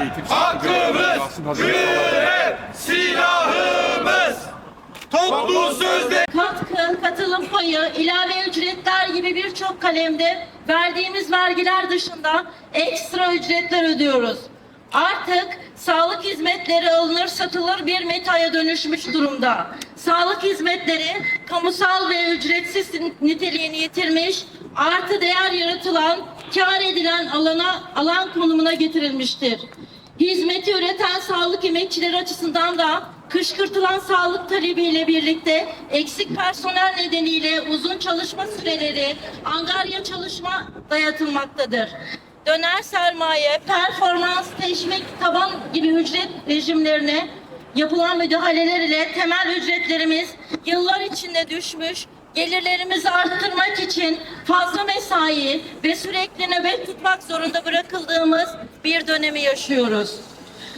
eğitim Hakkımız, cumhuriyet silahımız. Toplu sözde katkı, katılım payı, ilave ücretler gibi birçok kalemde verdiğimiz vergiler dışında ekstra ücretler ödüyoruz. Artık sağlık hizmetleri alınır satılır bir metaya dönüşmüş durumda. Sağlık hizmetleri kamusal ve ücretsiz niteliğini yitirmiş, artı değer yaratılan, kar edilen alana alan konumuna getirilmiştir. Hizmeti üreten sağlık emekçileri açısından da kışkırtılan sağlık talebiyle birlikte eksik personel nedeniyle uzun çalışma süreleri, angarya çalışma dayatılmaktadır. Döner sermaye, performans, teşvik, taban gibi ücret rejimlerine yapılan müdahaleler ile temel ücretlerimiz yıllar içinde düşmüş, gelirlerimizi arttırmak için fazla mesai ve sürekli nöbet tutmak zorunda bırakıldığımız bir dönemi yaşıyoruz.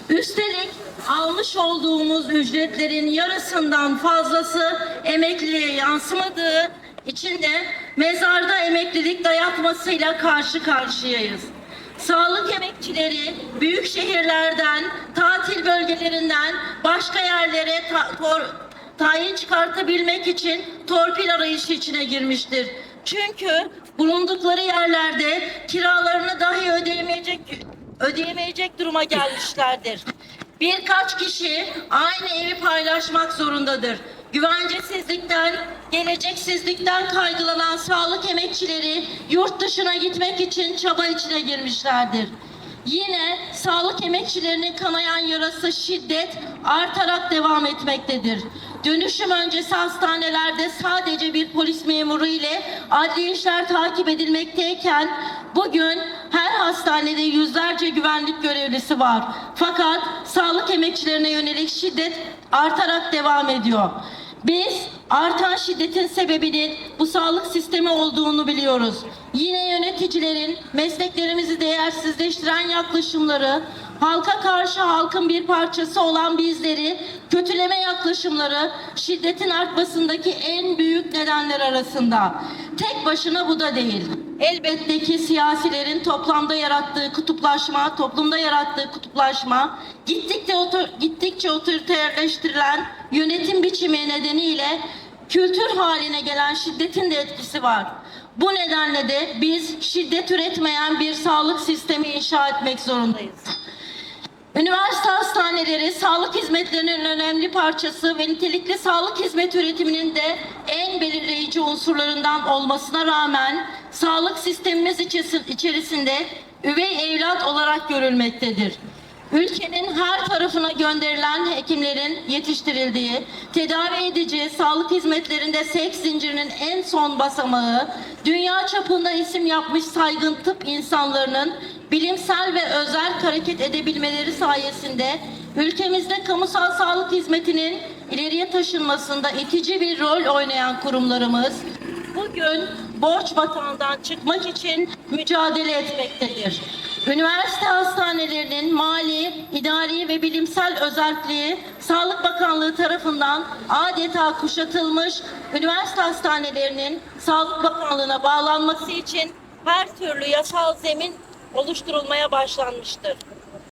Üstelik almış olduğumuz ücretlerin yarısından fazlası emekliliğe yansımadığı için de mezarda emeklilik dayatmasıyla karşı karşıyayız. Sağlık emekçileri büyük şehirlerden, tatil bölgelerinden başka yerlere tayin çıkartabilmek için torpil arayışı içine girmiştir. Çünkü bulundukları yerlerde kiralarını dahi ödeyemeyecek ödeyemeyecek duruma gelmişlerdir. Birkaç kişi aynı evi paylaşmak zorundadır. Güvencesizlikten, geleceksizlikten kaygılanan sağlık emekçileri yurt dışına gitmek için çaba içine girmişlerdir. Yine sağlık emekçilerinin kanayan yarası şiddet artarak devam etmektedir. Dönüşüm öncesi hastanelerde sadece bir polis memuru ile adli işler takip edilmekteyken bugün her hastanede yüzlerce güvenlik görevlisi var. Fakat sağlık emekçilerine yönelik şiddet artarak devam ediyor. Biz artan şiddetin sebebinin bu sağlık sistemi olduğunu biliyoruz. Yine yöneticilerin mesleklerimizi değersizleştiren yaklaşımları, halka karşı halkın bir parçası olan bizleri kötüleme yaklaşımları şiddetin artmasındaki en büyük nedenler arasında. Tek başına bu da değil. Elbette ki siyasilerin toplamda yarattığı kutuplaşma, toplumda yarattığı kutuplaşma, gittikçe otor, gittikçe otoriterleştirilen yönetim biçimi nedeniyle kültür haline gelen şiddetin de etkisi var. Bu nedenle de biz şiddet üretmeyen bir sağlık sistemi inşa etmek zorundayız. Üniversite hastaneleri sağlık hizmetlerinin önemli parçası ve nitelikli sağlık hizmet üretiminin de en belirleyici unsurlarından olmasına rağmen sağlık sistemimiz içerisinde üvey evlat olarak görülmektedir. Ülkenin her tarafına gönderilen hekimlerin yetiştirildiği, tedavi edici sağlık hizmetlerinde seks zincirinin en son basamağı, dünya çapında isim yapmış saygın tıp insanlarının bilimsel ve özel hareket edebilmeleri sayesinde ülkemizde kamusal sağlık hizmetinin ileriye taşınmasında itici bir rol oynayan kurumlarımız bugün borç batağından çıkmak için mücadele etmektedir. Üniversite hastanelerinin mali, idari ve bilimsel özelliği Sağlık Bakanlığı tarafından adeta kuşatılmış üniversite hastanelerinin Sağlık Bakanlığı'na bağlanması için her türlü yasal zemin oluşturulmaya başlanmıştır.